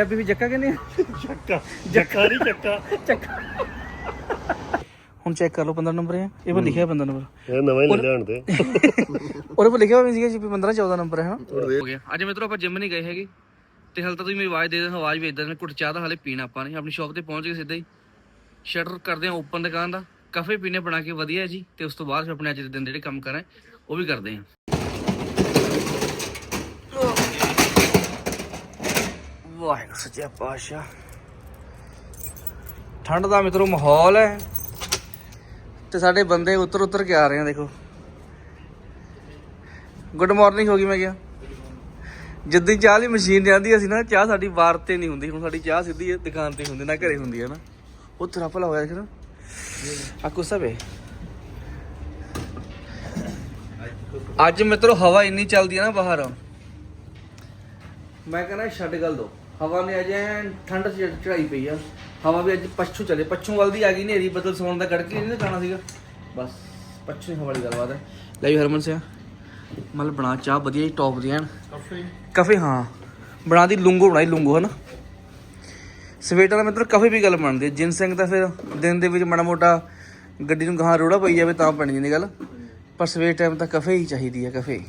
ਪੰਜਾਬੀ ਵੀ ਜੱਕਾ ਕਹਿੰਦੇ ਆ ਚੱਕਾ ਜੱਕਾ ਨਹੀਂ ਚੱਕਾ। ਚੱਕਾ। ਹੁਣ ਚੈੱਕ ਕਰ ਲਓ 15 ਨੰਬਰ ਹੈ ਇਹ ਪਰ ਲਿਖਿਆ 15 ਨੰਬਰ ਇਹ ਨਵਾਂ ਹੀ ਲੈ ਲਿਆਉਣ ਤੇ। ਉਹਦੇ ਪਰ ਲਿਖਿਆ ਹੋਇਆ ਸੀਗਾ ਜੀ 15 14 ਨੰਬਰ ਹੈ ਨਾ ਹੋ ਗਿਆ। ਅੱਜ ਮਿੱਤਰੋ ਆਪਾਂ ਜਿਮ ਨਹੀਂ ਗਏ ਹੈਗੇ। ਤੇ ਹਾਲੇ ਤਾਂ ਤੁਸੀਂ ਮੇਰੀ ਆਵਾਜ਼ ਦੇ ਦੇਣਾ ਆਵਾਜ਼ ਵੇਚਦੇ ਨੇ ਕੁਟ ਚਾਹ ਦਾ ਹਾਲੇ ਪੀਣਾ ਆਪਾਂ ਨੇ। ਆਪਣੀ ਸ਼ਾਪ ਤੇ ਪਹੁੰਚ ਗਏ ਸਿੱਧਾ ਹੀ। ਸ਼ਟਰ ਕਰਦੇ ਆ ਓਪਨ ਦੁਕਾਨ ਦਾ। ਕਾਫੇ ਪੀਣੇ ਬਣਾ ਕੇ ਵਧੀਆ ਜੀ। ਤੇ ਉਸ ਤੋਂ ਬਾਅਦ ਫਿਰ ਆਪਣੇ ਅੱਜ ਦੇ ਦਿਨ ਜਿਹੜੇ ਕੰਮ ਕਰਾਂ ਉਹ ਵੀ ਕਰਦੇ ਆ ਵਾਹਿਗੁਰੂ ਸੱਚਾ ਪਾਤਸ਼ਾਹ। ਠੰਡ ਦਾ ਮਿੱਤਰੋ ਮਾਹੌਲ ਹੈ। ਤੇ ਸਾਡੇ ਬੰਦੇ ਉਤਰ ਉਤਰ ਕੇ ਆ ਰਹੇ ਆ, ਦੇਖੋ। ਗੁੱਡ ਮਾਰਨਿੰਗ ਹੋ ਗਈ ਮੈਂ ਕਿਹਾ। ਜਿੱਦਾਂ ਚਾਹ ਦੀ ਮਸ਼ੀਨ ਜਾਂਦੀ ਅਸੀਂ ਨਾ ਚਾਹ ਸਾਡੀ ਵਾਰ ਤੇ ਨਹੀਂ ਹੁੰਦੀ। ਹੁਣ ਸਾਡੀ ਚਾਹ ਸਿੱਧੀ ਦੁਕਾਨ ਤੇ ਹੁੰਦੀ, ਨਾ ਘਰੇ ਹੁੰਦੀ ਹੈ ਨਾ। ਉਹ ਤੇਰਾ ਭਲਾ ਹੋਇਆ ਦੇਖ ਨਾ ਆ ਕੁਸਾ ਵੇ। ਅੱਜ ਮਿੱਤਰੋ ਹਵਾ ਇੰਨੀ ਚੱਲਦੀ ਹੈ ਨਾ ਬਾਹਰ। ਮੈਂ ਕਹਿੰਦਾ ਛੱਡ ਗੱਲ ਦੋ। ਹਵਾ ਨੇ ਅਜੇ ਠੰਡ ਚ ਚੜਾਈ ਪਈ ਆ। ਹਵਾ ਵੀ ਅੱਜ ਪੱਛੂ ਚੱਲੇ। ਪੱਛੂ ਵੱਲ ਦੀ ਆ ਗਈ ਨੇਰੀ ਬਦਲ ਸੌਣ ਦਾ ਗੜਕੇ ਨਹੀਂ ਨਾ ਜਾਣਾ ਸੀਗਾ। ਬਸ ਪੱਛੂ ਹਵਾ ਵਾਲੀ ਗੱਲਬਾਤ ਹੈ। ਲੈ ਵੀ ਹਰਮਨ ਸਿਆ ਮਤਲਬ ਬਣਾ ਚਾਹ ਵਧੀਆ ਜੀ ਟੌਪ ਦੀ ਐਨ ਕਾਫੇ। ਹਾਂ। ਬਣਾ ਦੀ ਲੁੰਗੋ ਬਣਾਈ ਲੁੰਗੋ ਹਨਾ ਸਵੇਟਰ ਦਾ ਮਤਲਬ ਕਾਫੇ ਵੀ ਗੱਲ ਬਣਦੀ ਹੈ। ਜਿੰਨ ਤਾਂ ਫਿਰ ਦਿਨ ਦੇ ਵਿੱਚ ਮਾੜਾ ਮੋਟਾ ਗੱਡੀ ਨੂੰ ਗਾਹਾਂ ਰੋੜਾ ਪਈ ਜਾਵੇ ਤਾਂ ਬਣ ਜਾਂਦੀ ਗੱਲ। ਪਰ ਸਵੇਰ ਟਾਈਮ ਤਾਂ ਕਾਫੇ ਹੀ ਚਾਹੀਦੀ ਹੈ ਕਾਫੇ।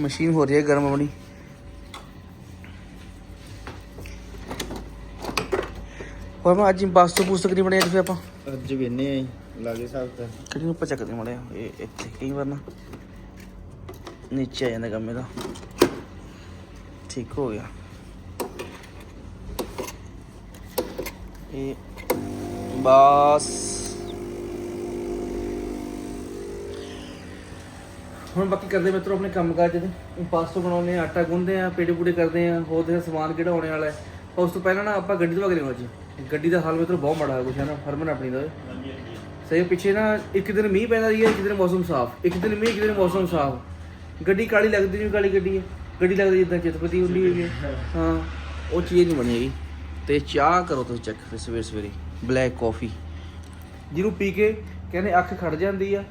ਮਸ਼ੀਨ ਹੋ ਰਹੀ ਹੈ ਗਰਮ ਆਪਣੀ। ਹੋਰ ਮੈਂ ਅੱਜ ਬੱਸ ਤੋਂ ਪੁਸਤਕ ਨਹੀਂ ਬਣਿਆ ਫਿਰ ਆਪਾਂ। ਅੱਜ ਵੇਨੇ ਆਈ ਲਾਗੇ ਸਾਹਿਬ ਤੇ। ਕਿਹੜੀ ਨੂੰ ਆਪਾਂ ਚੱਕਦੇ ਮੜਿਆ ਇਹ ਇੱਥੇ ਕਈ ਵਾਰ ਨਾ ਨੀਚੇ ਆ ਜਾਂਦਾ ਕੰਮ ਇਹਦਾ। ਠੀਕ ਹੋ ਗਿਆ। ਇਹ ਬਸ। ਹੁਣ ਬਾਕੀ ਕਰਦੇ ਮਿੱਤਰੋ ਆਪਣੇ ਕੰਮ ਕਾਜ ਦੇ ਪਾਸਤਾ ਬਣਾਉਂਦੇ ਆ ਆਟਾ ਗੁੰਨਦੇ ਆ ਪੇੜੇ ਪੂੜੇ ਕਰਦੇ ਆ ਹੋਰ ਦੇ ਸਮਾਨ ਕਿਹੜਾ ਹੋਣੇ ਵਾਲਾ ਹੈ। ਉਸ ਤੋਂ ਪਹਿਲਾਂ ਨਾ ਆਪਾਂ ਗੱਡੀ ਤੋਂ ਅਗਲੇ ਅੱਜ। ਗੱਡੀ ਦਾ ਹਾਲ ਮੇਰੇ ਮਤਲਬ ਬਹੁਤ ਮਾੜਾ ਹੈ ਕੁਛ ਹੈ ਨਾ? ਹਰਮਨ ਆਪਣੀ ਦਾ। ਸਹੀ ਪਿੱਛੇ ਨਾ ਇੱਕ ਦਿਨ ਮੀਂਹ ਪੈਂਦਾ ਰਹੀ ਹੈ ਇੱਕ ਦਿਨ ਮੌਸਮ ਸਾਫ਼। ਇੱਕ ਦਿਨ ਮੀਂਹ ਇੱਕ ਦਿਨ ਮੌਸਮ ਸਾਫ਼। ਗੱਡੀ ਕਾਲੀ ਲੱਗਦੀ ਨਹੀਂ ਕਾਲੀ ਗੱਡੀ ਹੈ। ਗੱਡੀ ਲੱਗਦੀ ਜਿੱਦਾਂ ਚਿਤਪਤੀ ਹੁੰਦੀ ਹੋਈ ਹੈ। ਹਾਂ। ਉਹ ਚੀਜ਼ ਨਹੀਂ ਬਣੀ ਹੈਗੀ। ਤੇ ਚਾਹ ਕਰੋ ਤੁਸੀਂ ਚੈੱਕ ਫਿਰ ਸਵੇਰ ਸਵੇਰੇ ਬਲੈਕ ਕਾਫੀ ਜਿਹਨੂੰ ਪੀ ਕੇ ਕਹਿੰਦੇ ਅੱਖ ਖੜ ਜਾਂਦੀ ਆ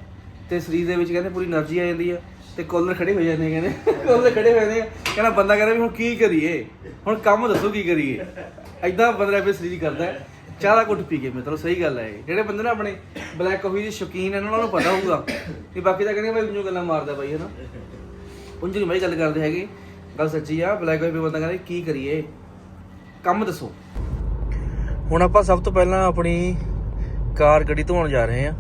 ਤੇ ਸਰੀਰ ਦੇ ਵਿੱਚ ਕਹਿੰਦੇ ਪੂਰੀ એનર્ਜੀ ਆ ਜਾਂਦੀ ਆ ਤੇ ਕੋਲਰ ਖੜੇ ਹੋ ਜਾਂਦੇ ਕਹਿੰਦੇ। ਕੋਲਰ ਖੜੇ ਹੋ ਜਾਂਦੇ ਕਹਿੰਦਾ ਬੰਦਾ ਕਹਿੰਦਾ ਵੀ ਹੁਣ ਕੀ ਕਰੀਏ? ਹੁਣ ਕੰਮ ਦੱਸੋ ਕੀ ਕਰੀਏ? ਐਦਾਂ ਬੰਦਾ ਫਿਰ ਸਰੀਰ ਕਰਦਾ ਹੈ। ਚਾਹ ਦਾ ਘੁੱਟ ਪੀ ਕੇ ਮਿੱਤਰੋ, ਸਹੀ ਗੱਲ ਹੈ ਇਹ। ਜਿਹੜੇ ਬੰਦੇ ਨਾ ਆਪਣੇ ਬਲੈਕ ਕਾਫੀ ਦੇ ਸ਼ੌਕੀਨ ਨੇ, ਉਹਨਾਂ ਨੂੰ ਪਤਾ ਹੋਊਗਾ। ਕਿ ਬਾਕੀ ਤਾਂ ਕਹਿੰਦੇ ਭਾਈ, ਉਂਝੂ ਗੱਲਾਂ ਮਾਰਦਾ ਬਾਈ, ਹਨਾ? ਉਂਝ ਨਹੀਂ ਬਾਈ ਗੱਲ ਕਰਦੇ ਹੈਗੇ। ਗੱਲ ਸੱਚੀ ਆ ਬਲੈਕ ਕਾਫੀ ਬੰਦਾ ਕਹਿੰਦਾ, ਕੀ ਕਰੀਏ? ਕੰਮ ਦੱਸੋ। ਹੁਣ ਆਪਾਂ ਸਭ ਤੋਂ ਪਹਿਲਾਂ ਆਪਣੀ ਕਾਰ ਗੱਡੀ ਧੋਣ ਜਾ ਰਹੇ ਹਾਂ।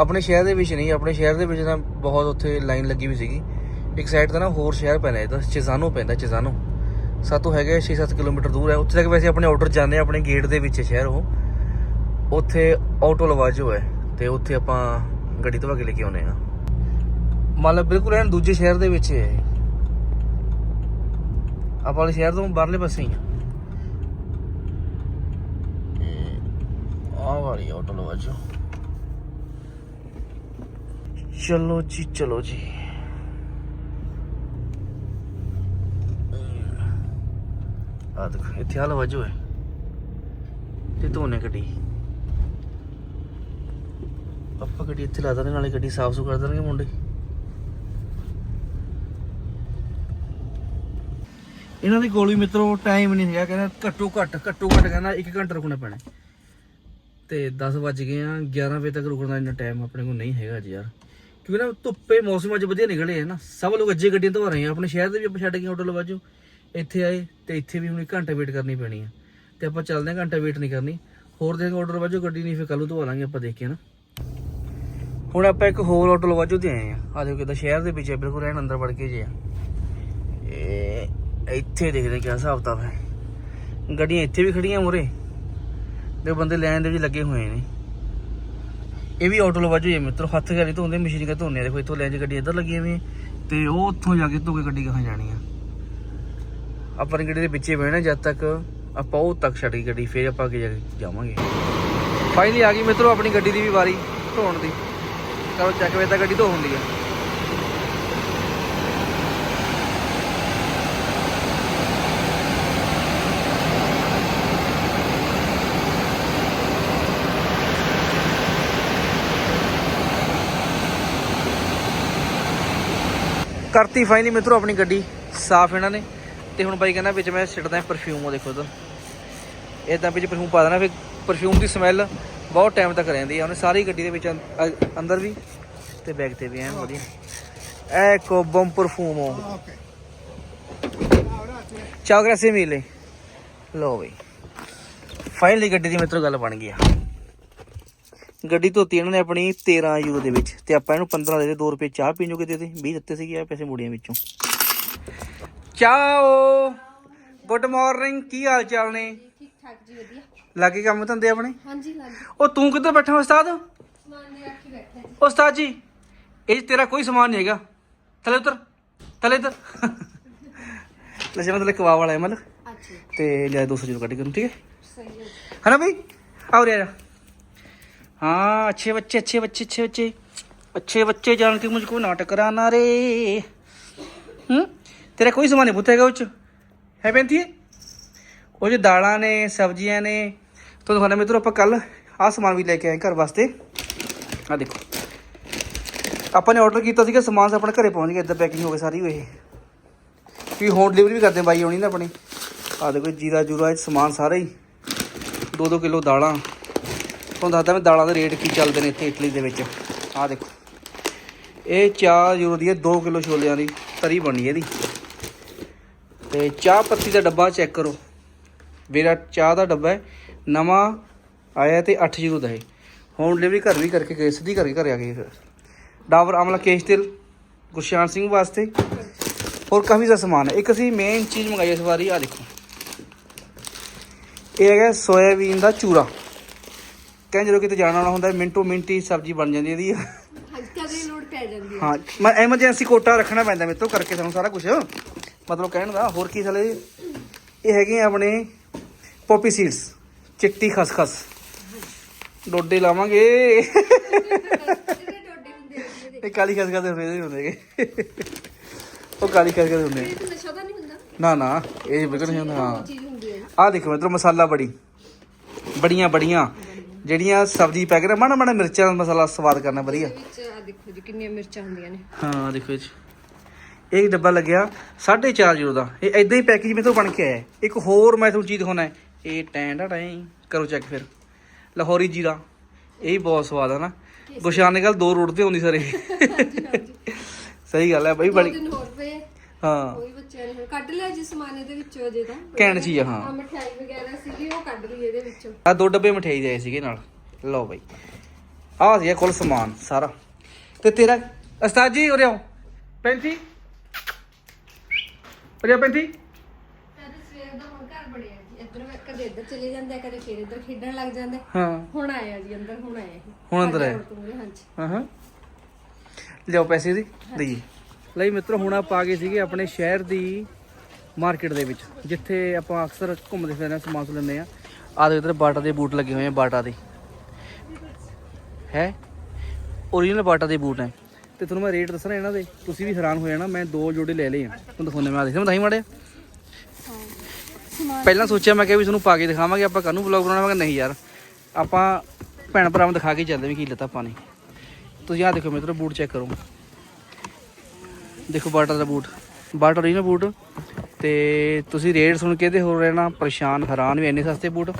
ਆਪਣੇ ਸ਼ਹਿਰ ਦੇ ਵਿੱਚ ਨਹੀਂ, ਆਪਣੇ ਸ਼ਹਿਰ ਦੇ ਵਿੱਚ ਤਾਂ ਬਹੁਤ ਉੱਥੇ ਲਾਈਨ ਲੱਗੀ ਵੀ ਸੀਗੀ। ਇੱਕ ਸਾਈਡ ਤਾਂ ਨਾ ਹੋਰ ਸ਼ਹਿਰ ਪੈਂਦਾ ਇਹਦਾ ਚਿਜ਼ਾਨੋ ਪੈਂਦਾ, ਚਿਜ਼ਾਨੋ। ਸਾਤੋਂ ਹੈਗਾ 6-7 ਕਿਲੋਮੀਟਰ ਦੂਰ ਹੈ। ਉੱਥੇ ਤੱਕ ਵੈਸੇ ਆਪਣੇ ਆਰਡਰ ਜਾਂਦੇ ਆ, ਆਪਣੇ ਗੇਟ ਦੇ ਵਿੱਚ ਸ਼ਹਿਰ ਉਹ। ਉੱਥੇ ਆਟੋ ਲਵਾਜੋ ਹੈ ਤੇ ਉੱਥੇ ਆਪਾਂ ਗੱਡੀ ਧਵਾ ਕੇ ਲੈ ਕੇ ਆਉਨੇ ਆ ਮਤਲਬ ਬਿਲਕੁਲ ਐਨ ਦੂਜੇ ਸ਼ਹਿਰ ਦੇ ਵਿੱਚ ਹੈ ਆਪਾਂ ਵਾਲੇ ਸ਼ਹਿਰ ਤੋਂ ਬਾਹਰਲੇ ਪਾਸੇ ਹੀ ਆ। ਆਹ ਵਾਲੀ ਆਟੋ ਲਵਾਜੋ। ਚਲੋ ਜੀ ਚਲੋ ਜੀ। ਆ ਦੇਖੋ, ਇੱਥੇ ਹਾਲ ਵਜੋ ਹੈ ਤੇ ਧੋਨੇ ਗੱਡੀ। ਆਪਾਂ ਗੱਡੀ ਇੱਥੇ ਲਾ ਦਾਂਗੇ, ਨਾਲੇ ਗੱਡੀ ਸਾਫ਼ ਸੁ ਕਰ ਦੇਣਗੇ ਮੁੰਡੇ। ਇਹਨਾਂ ਦੇ ਕੋਲ ਵੀ ਮਿੱਤਰੋ ਟਾਈਮ ਨਹੀਂ ਹੈਗਾ, ਕਹਿੰਦਾ ਘੱਟੋ ਘੱਟ ਘੱਟੋ ਘੱਟ ਕਹਿੰਦਾ 1 ਘੰਟਾ ਰੁਕਣਾ ਪੈਣਾ। ਤੇ 10 ਵੱਜ ਗਏ ਆ 11 ਵਜੇ ਤੱਕ ਰੁਕਣ ਦਾ ਇੰਨਾ ਟਾਈਮ ਆਪਣੇ ਕੋਲ ਨਹੀਂ ਹੈਗਾ ਜੀ ਯਾਰ। ਕਿਉਂਕਿ ਨਾ ਧੁੱਪੇ ਮੌਸਮ ਅੱਜ ਵਧੀਆ ਨਿਕਲੇ ਹੈ ਨਾ। ਸਭ ਲੋਕ ਅੱਜੇ ਗੱਡੀਆਂ ਧੋ ਰਹੇ ਆ, ਆਪਣੇ ਸ਼ਹਿਰ ਦੇ ਵੀ ਆਪਾਂ ਛੱਡ ਕੇ ਹੋਟਲ ਲਵਾਜੋ ਇੱਥੇ ਆਏ ਤੇ ਇੱਥੇ ਵੀ ਹੁਣ ਇੱਕ ਘੰਟਾ ਵੇਟ ਕਰਨੀ ਪੈਣੀ ਆ। ਤੇ ਆਪਾਂ ਚੱਲਦੇ ਆ ਘੰਟਾ ਵੇਟ ਨਹੀਂ ਕਰਨੀ। ਹੋਰ ਦੇਖ ਆਟੋ ਲਵਾਜੋ ਗੱਡੀ ਨਹੀਂ ਫਿਰ ਕੱਲ ਨੂੰ ਧਵਾ ਲਾਂਗੇ ਆਪਾਂ ਦੇਖ ਕੇ ਨਾ। ਹੁਣ ਆਪਾਂ ਇੱਕ ਹੋਰ ਆਟੋ ਲਵਾਜੋ ਤੇ ਆਏ ਆ। ਆ ਦੇਖੋ ਕਿਦਾਂ ਸ਼ਹਿਰ ਦੇ ਵਿੱਚ ਆ, ਬਿਲਕੁਲ ਰਹਿਣ ਅੰਦਰ ਵੜ ਕੇ ਜੇ ਆ। ਇਹ ਇੱਥੇ ਦੇਖਦੇ ਕਿਆ ਹਿਸਾਬ ਕਿਤਾਬ ਹੈ। ਗੱਡੀਆਂ ਇੱਥੇ ਵੀ ਖੜੀਆਂ ਮੁਰੇ ਤੇ ਬੰਦੇ ਲਾਈਨ ਦੇ ਵਿੱਚ ਲੱਗੇ ਹੋਏ ਨੇ। ਇਹ ਵੀ ਆਟੋ ਲਵਾਜੋ ਹੀ ਹੈ ਮਿੱਤਰੋ ਹੱਥ ਗਾੜੀ ਧੋਂਦੇ ਮਸ਼ੀਨ ਕਾ ਧੋਂਦੇ ਦੇਖੋ ਇੱਥੋਂ ਲਾਈਨ 'ਚ ਗੱਡੀ ਇੱਧਰ ਲੱਗੀ ਹੋਈ ਹੈ ਤੇ ਉਹ ਉੱਥੋਂ ਜਾ ਕੇ ਧੋ ਕੇ ਗੱਡੀ ਕਹਾਂ ਜਾਣੀ ਆ। ਆਪਾਂ ਨੇ ਗੱਡੀ ਦੇ ਪਿੱਛੇ ਬਹਿਣਾ ਜਦ ਤੱਕ ਆਪਾਂ ਉਹ ਤੱਕ ਛੱਡ ਗਈ ਗੱਡੀ, ਫੇਰ ਆਪਾਂ ਅੱਗੇ ਜਾਵਾਂਗੇ। ਫਾਈਨਲੀ ਆ ਗਈ ਮਿੱਤਰੋ ਆਪਣੀ ਗੱਡੀ ਦੀ ਵੀ ਵਾਰੀ ਧੋਣ ਦੀ। ਚਲੋ ਚੱਕ ਵੇ ਤਾਂ ਗੱਡੀ ਧੋ ਹੁੰਦੀ ਆ। ਕਰਤੀ ਫਾਈਨਲੀ ਮਿੱਤਰੋ ਆਪਣੀ ਗੱਡੀ, ਸਾਫ਼ ਇਹਨਾਂ ਨੇ। ਤੇ ਹੁਣ ਬਾਈ ਕਹਿੰਦਾ ਵਿੱਚ ਮੈਂ ਸਿੱਟਦਾ ਪਰਫਿਊਮ ਉਹ ਦੇਖੋ ਉਧਰ ਇਦਾਂ ਵਿੱਚ ਪਰਫਿਊਮ ਪਾ ਦੇਣਾ ਫਿਰ ਪਰਫਿਊਮ ਦੀ ਸਮੈਲ ਬਹੁਤ ਟਾਈਮ ਤੱਕ ਰਹਿੰਦੀ ਆ। ਉਹਨੇ ਸਾਰੀ ਗੱਡੀ ਦੇ ਵਿੱਚ ਅੰਦਰ ਵੀ ਤੇ ਬੈਗ ਤੇ ਵੀ ਐ ਵਧੀਆ। ਐਕੋ ਬਮ ਪਰਫਿਊਮੋ ਚਾਓ ਗ੍ਰਾਸੇ ਮਿਲੇ ਲੋ। ਬਈ। ਫਾਈਨਲੀ ਗੱਡੀ ਦੀ ਮਿੱਤਰੋ ਗੱਲ ਬਣ ਗਈ ਆ। ਗੱਡੀ ਧੋਤੀ ਇਹਨਾਂ ਨੇ ਆਪਣੀ 13 ਯੂਰੋ ਦੇ ਵਿੱਚ ਤੇ ਆਪਾਂ ਇਹਨੂੰ 15 ਦੇ ਦੇ 2 ਰੁਪਏ ਚਾਹ ਪੀਣ ਜੋਗੇ ਦੇ ਦੇ। 20 ਦਿੱਤੇ ਸੀਗੇ ਆ ਪੈਸੇ ਮੁੜੀਆਂ ਵਿੱਚੋਂ। ਚਾਓ ਗੁੱਡ ਮਾਰਨਿੰਗ ਕੀ ਹਾਲ ਚਾਲ ਨੇ ਠੀਕ ਠਾਕ ਜੀ ਵਧੀਆ ਲਾਗੇ ਕੰਮ ਧੰਦੇ ਆਪਣੇ ਹਾਂਜੀ ਲੱਗ ਉਹ ਤੂੰ ਕਿੱਧਰ ਬੈਠਾ ਉਸਤਾਦ ਸਮਾਨ ਦੇ ਰੱਖੀ ਬੈਠਾ ਜੀ ਉਸਤਾਦ ਜੀ ਇਹ 'ਚ ਤੇਰਾ ਕੋਈ ਸਮਾਨ ਨਹੀਂ ਹੈਗਾ ਥੱਲੇ ਉਤਰ ਥੱਲੇ ਉਤਰ ਲੈ ਮਤਲਬ ਕਵਾ ਵਾਲਾ ਹੈ ਮਤਲਬ ਅੱਛਾ ਤੇ ਲੈ 200 ਜੀਰੋ ਕੱਢ ਕੇ ਉਹਨੂੰ, ਠੀਕ ਹੈ ਸਹੀ ਹੈ है ना भाई आओ रे हाँ अच्छे बच्चे अच्छे बच्चे अच्छे बच्चे अच्छे बच्चे जान के मुझको नाटक कराना रे हम्म तेरा कोई सामान नहीं पूछेगा उच है पैंती ਉਹ ਜੇ ਦਾਲਾਂ ਨੇ ਸਬਜ਼ੀਆਂ ਨੇ ਤੋਂ ਦਿਖਾਣਾ ਮਿੱਤਰੋ ਆਪਾਂ ਕੱਲ ਆਹ ਸਮਾਨ ਵੀ ਲੈ ਕੇ ਆਏ ਘਰ ਵਾਸਤੇ ਆ ਦੇਖੋ ਆਪਾਂ ਨੇ ਆਰਡਰ ਕੀਤਾ ਸੀਗਾ ਸਮਾਨ ਆਪਣੇ ਘਰੇ ਪਹੁੰਚ ਗਿਆ ਇੱਧਰ ਪੈਕਿੰਗ ਹੋ ਗਈ ਸਾਰੀ ਇਹ ਵੀ ਹੋਮ ਡਿਲੀਵਰੀ ਵੀ ਕਰਦੇ ਬਾਈ ਹੋਣੀ ਨਾ ਆਪਣੀ ਆ ਦੇਖੋ ਜੀਰਾ ਜੂਰਾ ਇਹ ਸਮਾਨ ਸਾਰਾ ਹੀ 2-2 ਕਿਲੋ ਦਾਲਾਂ ਤੁਹਾਨੂੰ ਦੱਸਦਾ ਮੈਂ ਦਾਲਾਂ ਦੇ ਰੇਟ ਕੀ ਚੱਲਦੇ ਨੇ ਇੱਥੇ ਇਟਲੀ ਦੇ ਵਿੱਚ ਆਹ ਦੇਖੋ ਇਹ 4 ਯੂਰੋ ਦੀ ਹੈ 2 ਕਿਲੋ ਛੋਲਿਆਂ ਦੀ ਤਰੀ ਬਣੀ ਇਹਦੀ ਤੇ ਚਾਹ ਪੱਤੀ ਦਾ ਡੱਬਾ ਚੈੱਕ ਕਰੋ। ਮੇਰਾ ਚਾਹ ਦਾ ਡੱਬਾ ਹੈ। ਨਵਾਂ ਆਇਆ ਤੇ 8 ਯੂਰੋ ਦਾ ਹੈ। ਹੋਮ ਡਿਲੀਵਰੀ ਘਰ ਵੀ ਕਰਕੇ ਗਏ ਸਿੱਧੀ ਕਰਕੇ ਘਰੇ ਆ ਗਏ ਫਿਰ। ਡਾਬਰ ਆਮਲਾ ਕੇਸ਼ ਤੇਲ ਗੁਰਸ਼ਾਨ ਸਿੰਘ ਵਾਸਤੇ। ਹੋਰ ਕਾਫੀ ਜ਼ਿਆਦਾ ਸਮਾਨ ਹੈ। ਇੱਕ ਅਸੀਂ ਮੇਨ ਚੀਜ਼ ਮੰਗਾਈ ਇਸ ਵਾਰੀ ਆ ਦੇਖੋ। ਇਹ ਹੈਗਾ ਸੋਇਆਬੀਨ ਦਾ ਚੂਰਾ। ਕਹਿੰਦੇ ਜਦੋਂ ਕਿਤੇ ਜਾਣਾ ਆਉਣਾ ਹੁੰਦਾ ਮਿੰਟੋ ਮਿੰਟੀ ਸਬਜ਼ੀ ਬਣ ਜਾਂਦੀ ਇਹਦੀ। ਪੈ ਜਾਂਦੀ ਹੈ। ਹਾਂ ਮੈਂ ਐਮਰਜੈਂਸੀ ਕੋਟਾ ਰੱਖਣਾ ਪੈਂਦਾ ਮੇਰੇ ਤੋਂ ਕਰਕੇ ਤੁਹਾਨੂੰ ਸਾਰਾ ਕੁਝ ਮਤਲਬ ਕਹਿਣ ਦਾ ਹੋਰ ਕੀ ਸਾਲੇ ਇਹ ਹੈਗੇ ਆ ਆਪਣੇ ਪੋਪੀ ਸੀਡਸ ਚਿੱਟੀ ਖਸਖਸ। ਡੋਡੇ ਲਾਵਾਂਗੇ। ਹੁੰਦੇ ਆ ਇਹ ਕਾਲੀ ਖਸਖਸ ਦੇ ਹੁੰਦੇ ਹੁੰਦੇਗੇ ਉਹ ਕਾਲੀ ਖਸਖਸ ਹੁੰਦੇ ਨਸ਼ਾ ਤਾਂ ਨਹੀਂ ਹੁੰਦਾ? ਨਾ ਨਾ ਇਹ ਬਿਲਕੁਲ ਨਹੀਂ ਹੁੰਦਾ। ਹੁੰਦੀ ਆਹ ਦੇਖੋ ਮਤਲਬ ਮਸਾਲਾ ਬੜੀ। ਬੜੀਆਂ ਬੜੀਆਂ। ਜਿਹੜੀਆਂ ਸਬਜ਼ੀ ਪੈ ਕੇ ਮਾੜਾ ਮਾੜਾ ਮਿਰਚਾਂ ਦਾ ਮਸਾਲਾ ਸਵਾਦ ਕਰਨਾ ਵਧੀਆ। ਵਿੱਚ ਆ ਦੇਖੋ ਜੀ ਕਿੰਨੀਆਂ ਮਿਰਚਾਂ ਹੁੰਦੀਆਂ ਨੇ। ਹਾਂ ਦੇਖੋ ਜੀ। ਇਹ ਡੱਬਾ ਲੱਗਿਆ 4.5 ਯੂਰੋ ਦਾ। ਇਹ ਐਦਾਂ ਹੀ ਪੈਕੇਜ ਮੇਰੇ ਤੋਂ ਬਣ ਕੇ ਆਇਆ। ਇੱਕ ਹੋਰ ਮੈਂ ਤੁਹਾਨੂੰ ਚੀਜ਼ ਦਿਖਾਉਣਾ ਹੈ। ਇਹ ਟੈਂ ਦਾ ਟੈਂ। ਕਰੋ ਚੈੱਕ ਫਿਰ। ਲਾਹੌਰੀ ਜੀਰਾ ਇਹ ਵੀ ਬਹੁਤ ਸਵਾਦ ਆ ਨਾ। ਗੁਸ਼ਾਨ ਕੱਲ ਦੋ ਰੋਡ ਤੇ ਹੁੰਦੀ ਸਾਰੇ। ਸਹੀ ਗੱਲ ਹੈ ਬਈ ਦੋ ਬੜੀ ਹਾਂ। ਕੋਈ ਬੱਚਿਆਂ ਨੇ ਕੱਢ ਲਿਆ ਜੀ ਸਮਾਨ ਇਹਦੇ ਵਿੱਚੋਂ ਅਜੇ ਤਾਂ। ਚੀਜ਼ ਆ, ਹਾਂ। ਮਠਿਆਈ ਵਗੈਰਾ ਸੀਗੀ ਉਹ ਕੱਢ ਲਈ ਇਹਦੇ ਵਿੱਚੋਂ। ਆ ਦੋ ਡੱਬੇ ਮਠਿਆਈ ਦੇ ਆਏ ਸੀਗੇ ਨਾਲ। ਲਓ ਬਈ। ਆਹ ਸੀਗਾ ਕੁੱਲ ਸਮਾਨ ਸਾਰਾ। ਤੇ ਤੇਰਾ ਉਸਤਾਦ ਜੀ ਉਰੇ ਆਓ। ਪੈਂਤੀ? ਆਓ ਪੈਂਤੀ ਅੱਜ ਸਵੇਰ ਦਾ ਹੁਣ ਘਰ ਬੜਿਆ ਜੀ। ਇੱਧਰ ਕਦੇ ਇੱਧਰ ਚਲੇ ਜਾਂਦੇ ਆ ਕਦੇ ਫਿਰ ਇੱਧਰ ਖੇਡਣ ਲੱਗ ਜਾਂਦੇ। ਹਾਂ। ਹੁਣ ਆਇਆ ਜੀ ਅੰਦਰ ਹੁਣ ਆਇਆ ਇਹ ਹੁਣ ਅੰਦਰ ਆਇਆ। ਹਾਂਜੀ। ਹਾਂ ਹਾਂ। ਲਿਓ ਪੈਸੇ ਦੀ ਦਈਏ ਲਈ ਮਿੱਤਰੋ ਹੁਣ ਆਪਾਂ ਆ ਗਏ ਸੀਗੇ ਆਪਣੇ ਸ਼ਹਿਰ ਦੀ ਮਾਰਕੀਟ ਦੇ ਵਿੱਚ ਜਿੱਥੇ ਆਪਾਂ ਅਕਸਰ ਘੁੰਮਦੇ ਫਿਰਦੇ ਹਾਂ ਸਮਾਨ ਸਮੂਨ ਲੈਂਦੇ ਆ ਆ ਦੇ ਇਧਰ ਬਾਟਾ ਦੇ ਬੂਟ ਲੱਗੇ ਹੋਏ ਆ ਬਾਟਾ ਦੇ। ਹੈ? ਓਰੀਜਨਲ ਬਾਟਾ ਦੇ ਬੂਟ ਹੈ। ਤੇ ਤੁਹਾਨੂੰ ਮੈਂ ਰੇਟ ਦੱਸਣਾ ਇਹਨਾਂ ਦੇ। ਤੁਸੀਂ ਵੀ ਹੈਰਾਨ ਹੋ ਜਾਣਾ ਮੈਂ ਦੋ ਜੋੜੇ ਲੈ ਲਏ ਆ। ਤੁਹਾਨੂੰ ਦਿਖਾਉਂਦੇ ਮੈਂ ਆ ਦਹੀਂ ਮਾੜੇ। ਪਹਿਲਾਂ ਸੋਚਿਆ ਮੈਂ ਕਿਹਾ ਵੀ ਤੁਹਾਨੂੰ ਪਾ ਕੇ ਦਿਖਾਵਾਂਗੇ ਆਪਾਂ ਕਾਹਨੂੰ ਵਲੌਗ ਬਣਾਉਣਾ ਮੈਂ ਨਹੀਂ ਯਾਰ। ਆਪਾਂ ਭੈਣ ਭਰਾਵਾਂ ਦਿਖਾ ਕੇ ਹੀ ਚੱਲਦੇ ਵੀ ਕੀ ਲੱਤਾ ਆਪਾਂ ਨੇ ਤੁਸੀਂ ਆਹ ਦੇਖੋ ਮਿੱਤਰੋ ਬੂਟ ਚੈੱਕ ਕਰੋ। ਦੇਖੋ ਬਾਟਾ ਦਾ ਬੂਟ। ਬਾਟਾ ਰਹੀ ਨਾ ਬੂਟ। ਤੇ ਤੁਸੀਂ ਰੇਟ ਸੁਣ ਕੇ ਤੇ ਹੋ ਰਹਿਣਾ ਪਰੇਸ਼ਾਨ ਹੈਰਾਨ ਵੀ ਇੰਨੇ ਸਸਤੇ ਬੂਟ।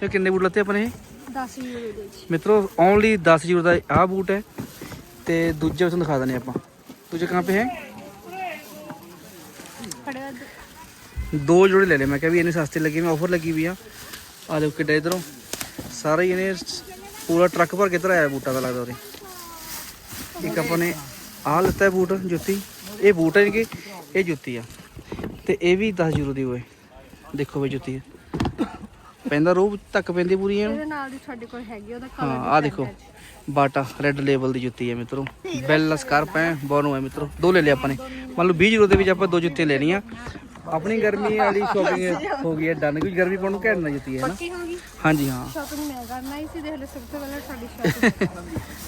ਸੇ ਕਿੰਨੇ ਬੂਟ ਲੱਤੇ ਆਪਣੇ ਇਹ? 10 ਯੂਰੋ ਦੇ ਮਿੱਤਰੋ ਓਨਲੀ 10 ਯੂਰੋ ਦਾ ਆਹ ਬੂਟ ਹੈ। ਤੇ ਦੂਜੇ ਤੁਹਾਨੂੰ ਦਿਖਾ ਦਿੰਦੇ ਆਪਾਂ। ਦੂਜੇ ਕਹਾਂ ਪੇ ਹੈ? ਦੋ ਜੋੜੇ ਲੈ ਲਏ। ਮੈਂ ਕਿਹਾ ਵੀ ਇੰਨੇ ਸਸਤੇ ਲੱਗੇ ਮੈਂ ਆਫਰ ਲੱਗੀ ਵੀ ਆ। ਆ ਦੇਖੋ ਕਿੱਡਾ ਇਧਰੋਂ। ਸਾਰਾ ਹੀ ਇਹਨੇ ਪੂਰਾ ਟਰੱਕ ਭਰ ਕੇ ਧਰਾਇਆ ਬੂਟਾਂ ਦਾ ਲੱਗਦਾ ਉਹਦੇ। ਇੱਕ ਆਪਾਂ ਨੇ ਆਹ ਲੱਤਾ ਹੈ ਬੂਟ ਜੁੱਤੀ। ਇਹ ਬੂਟ ਹੈ ਕਿ ਇਹ ਜੁੱਤੀ ਆ। ਤੇ ਇਹ ਵੀ 10 ਯੂਰੋ ਦੀ ਹੋਏ ਦੇਖੋ ਵੀ ਜੁੱਤੀ। ਪੈਂਦਾ ਰੋਹ ਤੱਕ ਪੈਂਦੀ ਪੂਰੀ ਐਨ ਇਹਦੇ ਨਾਲ ਦੀ ਤੁਹਾਡੇ ਕੋਲ ਹੈਗੀ ਉਹਦਾ ਹਾਂ ਕਲਰ ਆ ਦੇਖੋ ਬਾਟਾ ਰੈੱਡ ਲੇਬਲ ਦੀ ਜੁੱਤੀ ਹੈ ਮਿੱਤਰੋ। ਬੈਲ ਸਕਾਰਪ ਹੈ ਬੋਨੋ ਹੈ ਮਿੱਤਰੋ। ਦੋ ਲੈ ਲਿਆ ਆਪਾਂ ਨੇ। ਮੰਨ ਲਓ 20 ਯੂਰੋ ਦੇ ਵਿੱਚ ਆਪਾਂ ਦੋ ਜੁੱਤੀਆਂ ਲੈਣੀਆਂ। ਆਪਣੀ ਗਰਮੀ ਵਾਲੀ ਸ਼ਾਪਿੰਗ ਹੋ ਗਈ ਹੈ ਡਨ। ਕੋਈ ਗਰਮੀ ਪਾਉਣ ਨੂੰ ਘੈਂਟ ਨਾ ਜੁੱਤੀ ਹੈ ਨਾ। ਹਾਂਜੀ ਹਾਂ। ਸ਼ਾਪਿੰਗ ਮੈਂ ਕਰਨਾ ਹੀ ਸੀ ਦੇਖ ਲੈ ਸਭ ਤੋਂ ਪਹਿਲਾਂ ਤੁਹਾਡੀ ਸ਼ਾਪਿੰਗ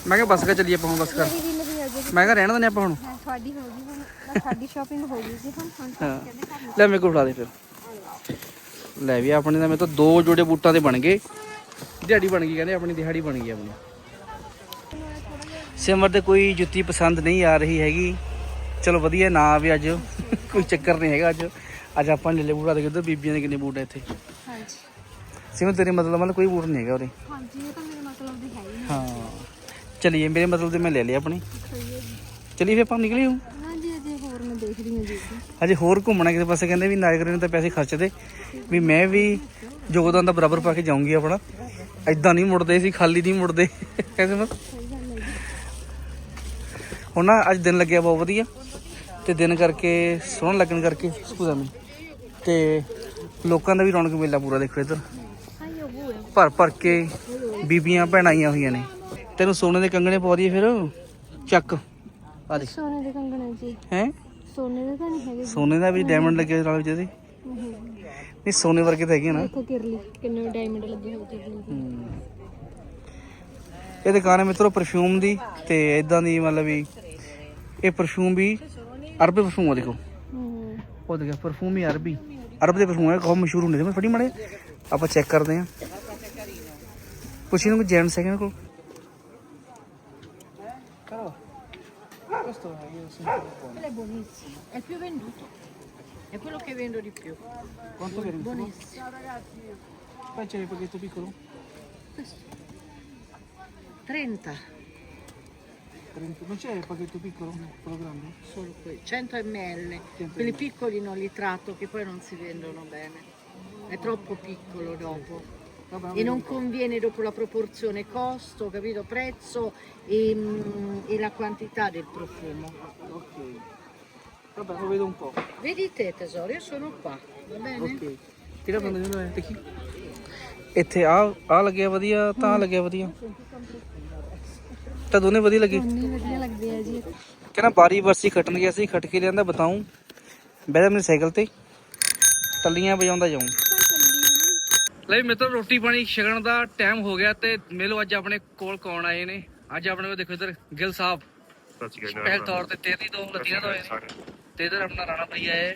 ਮੈਂ ਕਿਹਾ ਬੱਸ ਕਾ ਚੱਲੀਏ ਆਪਾਂ ਹੁਣ ਬੱਸ ਕਰ। ਮੇਰੀ ਵੀ ਨਹੀਂ ਅਜੇ ਮੈਂ ਕਿਹਾ ਰਹਿਣ ਦਿੰਦੇ ਆਪਾਂ ਹੁਣ। ਹਾਂ ਤੁਹਾਡੀ ਹੋ ਗਈ ਹੁਣ। ਸਾਡੀ ਸ਼ਾਪਿੰਗ ਹੋ ਗਈ ਜੀ ਹੁਣ ਹੁਣ ਹਾਂ। ਕਹਿੰਦੇ ਕਰ ਲੈ ਮੇਰੇ ਕੋਲ ਫੜਾ ਦੇ ਫਿਰ। ਲੈ ਵੀ ਆਪਣੇ ਦਾ ਮੇਰੇ ਤੋਂ ਦੋ ਜੋੜੇ ਬੂਟਾਂ ਦੇ ਬਣ ਗਏ। ਦਿਹਾੜੀ ਬਣ ਗਈ ਕਹਿੰਦੇ ਆਪਣੀ ਦਿਹਾੜੀ ਬਣ ਗਈ ਆਪਣੀ। ਸਿਮਰ ਤੇ ਕੋਈ ਜੁੱਤੀ ਪਸੰਦ ਨਹੀਂ ਆ ਰਹੀ ਹੈਗੀ। ਚਲੋ ਵਧੀਆ ਨਾ ਆਵੇ ਅੱਜ। ਕੋਈ ਚੱਕਰ ਨਹੀਂ ਹੈਗਾ ਅੱਜ। ਅੱਜ ਆਪਾਂ ਨੇ ਲੈ ਬੂਟ ਦੇ ਉਧਰ ਬੀਬੀਆਂ ਦੇ ਕਿੰਨੇ ਬੂਟ ਆ ਇੱਥੇ। ਹਾਂਜੀ। ਸਿਮਰ ਤੇਰੇ ਮਤਲਬ ਮਤਲਬ ਕੋਈ ਬੂਟ ਨਹੀਂ ਹੈਗਾ ਉਰੇ? ਹਾਂਜੀ ਇਹ ਤਾਂ ਮੇਰੇ ਮਤਲਬ ਦੀ ਹੈ ਹੀ ਹਾਂ। ਚਲਿਏ ਮੇਰੇ ਮਤਲਬ ਤੇ ਮੈਂ ਲੈ ਲਿਆ ਆਪਣੀ। ਚਲਿਏ ਫਿਰ ਆਪਾਂ ਨਿਕਲੇ ਹੂੰ ਨਾ ਜੀ ਅਜੇ ਹੋਰ ਮੈਂ ਦੇਖ ਰਹੀ ਹਾਂ ਜੀ। ਅਜੇ ਹੋਰ ਘੁੰਮਣਾ ਕਿਸੇ ਪਾਸੇ ਕਹਿੰਦੇ ਵੀ ਨਾਇਗਰ ਨੇ ਤਾਂ ਪੈਸੇ ਖਰਚਦੇ। ਵੀ ਮੈਂ ਵੀ ਯੋਗਦਾਨ ਦਾ ਬਰਾਬਰ ਪਾ ਕੇ ਜਾਊਂਗੀ ਆਪਣਾ। ਐਦਾਂ ਨਹੀਂ ਮੁੜਦੇ ਸੀ ਖਾਲੀ ਨਹੀਂ ਮੁੜਦੇ। ਕਹਿੰਦੇ ਜੀ ਹੁਣ ਨਾ ਅੱਜ ਦਿਨ ਲੱਗਿਆ ਬਹੁਤ ਵਧੀਆ। ਤੇ ਦਿਨ ਕਰਕੇ ਸੋਹਣ ਲੱਗਣ ਕਰਕੇ ਸਕੂਦਾ ਮੈਂ ਤੇ ਲੋਕਾਂ ਦਾ ਵੀ ਰੌਣਕ ਮੇਲਾ ਪੂਰਾ ਦੇਖੋ ਇੱਧਰ। ਭਰ ਭਰ ਕੇ ਬੀਬੀਆਂ ਭੈਣਾਂ ਆਈਆਂ ਹੋਈਆਂ ਨੇ। ਤੈਨੂੰ ਸੋਨੇ ਦੇ ਕੰਗਣੇ ਪਵਾ ਦਈਏ ਫਿਰ। ਚੱਕ। ਆ ਦੇ ਸੋਨੇ ਦੇ ਕੰਗਣ ਜੀ। ਹੈ? ਸੋਨੇ ਦੇ ਤਾਂ ਨਹੀਂ ਹੈਗੇ। ਸੋਨੇ ਦਾ ਵੀ ਡਾਇਮੰਡ ਲੱਗੇ ਹੋਏ ਨਾਲ ਵਿੱਚ ਇਹਦੇ। ਨਹੀਂ ਸੋਨੇ ਵਰਗੇ ਤਾਂ ਹੈਗੇ ਨਾ। ਦੇਖੋ ਕਿਰਲੀ ਕਿੰਨੇ ਡਾਇਮੰਡ ਲੱਗੇ ਹੋਏ ਕਿਰਲੀ। ਇਹ ਦੁਕਾਨ ਹੈ ਮਿੱਤਰੋ ਪਰਫਿਊਮ ਦੀ ਤੇ ਇਦਾਂ ਦੀ ਮਤਲਬ ਵੀ ਇਹ ਪਰਫਿਊਮ ਵੀ ਅਰਬੀ ਪਰਫਿਊਮ ਆ ਦੇਖੋ। ਹੂੰ। ਉਹ ਦੇਖੋ ਪਰਫਿਊਮ ਹੀ ਅਰਬੀ। ਅਰਬ ਦੇ ਪਰਫਿਊਮ ਹੈ ਬਹੁਤ ਮਸ਼ਹੂਰ ਹੁੰਦੇ ਨੇ ਮੈਂ ਫੜੀ ਮੜੇ। ਆਪਾਂ ਚੈੱਕ ਕਰਦੇ ਹਾਂ। ਪੁੱਛੀ ਨੂੰ ਜੈਂਟਸ ਹੈਗੇ ਕੋਲ? Quello è buonissimo, è il più venduto, è quello che vendo di più. quanto viene? Buonissimo. Poi c'è il pacchetto piccolo? 30, 30. Non c'è il pacchetto piccolo, quello grande? solo quelli, 100 ml. Quelli piccoli non li tratto che poi non si vendono bene. È troppo piccolo dopo. E non conviene dopo la proporzione costo, capito? Prezzo e, mm, e la quantità del profumo. Ok. Vabbè, lo vedo un po'. Vedi te tesoro, io sono qua, va bene? Okay ਕਿਹੜਾ ਬੰਦਾ ਜਿਹੜਾ ਹੈ ਦੇਖੀ ਇੱਥੇ ਆ ਆ ਲੱਗਿਆ ਵਧੀਆ ਤਾਂ ਲੱਗਿਆ ਵਧੀਆ ਤਾਂ ਦੋਨੇ ਵਧੀਆ ਲੱਗੇ ਸੋਨੇ ਵਧੀਆ ਲੱਗਦੇ ਆ ਜੀ ਕਹਿੰਦਾ ਬਾਰੀ ਵਰਸੀ ਖਟਣ ਗਿਆ ਸੀ ਖਟ ਕੇ ਲਿਆਂਦਾ ਬਤਾਉਂ ਜਾ ਮੇਰੇ ਸਾਈਕਲ ਤੇ। ਟੱਲੀਆਂ ਵਜਾਉਂਦਾ ਜਾਉਂ ਲੈ ਤੋਂ ਰੋਟੀ ਪਾਣੀ ਛਕਣ ਦਾ ਟਾਈਮ ਹੋ ਗਿਆ ਤੇ ਮੇਲੋ ਅੱਜ ਆਪਣੇ ਕੋਲ ਕੌਣ ਆਏ ਨੇ। ਅੱਜ ਆਪਣੇ ਕੋਲ ਦੇਖੋ ਇਧਰ ਗਿਲ ਸਾਹਿਬ। ਸੱਚ ਗੱਲ ਪਹਿਲ ਤੌਰ ਤੇ ਤੇਰੀ ਤੋਂ ਲੱਤੀਆਂ ਤੋਂ ਆਏ ਨੇ। ਤੇ ਇਧਰ ਆਪਣਾ ਰਾਣਾ ਭਈਆ ਹੈ।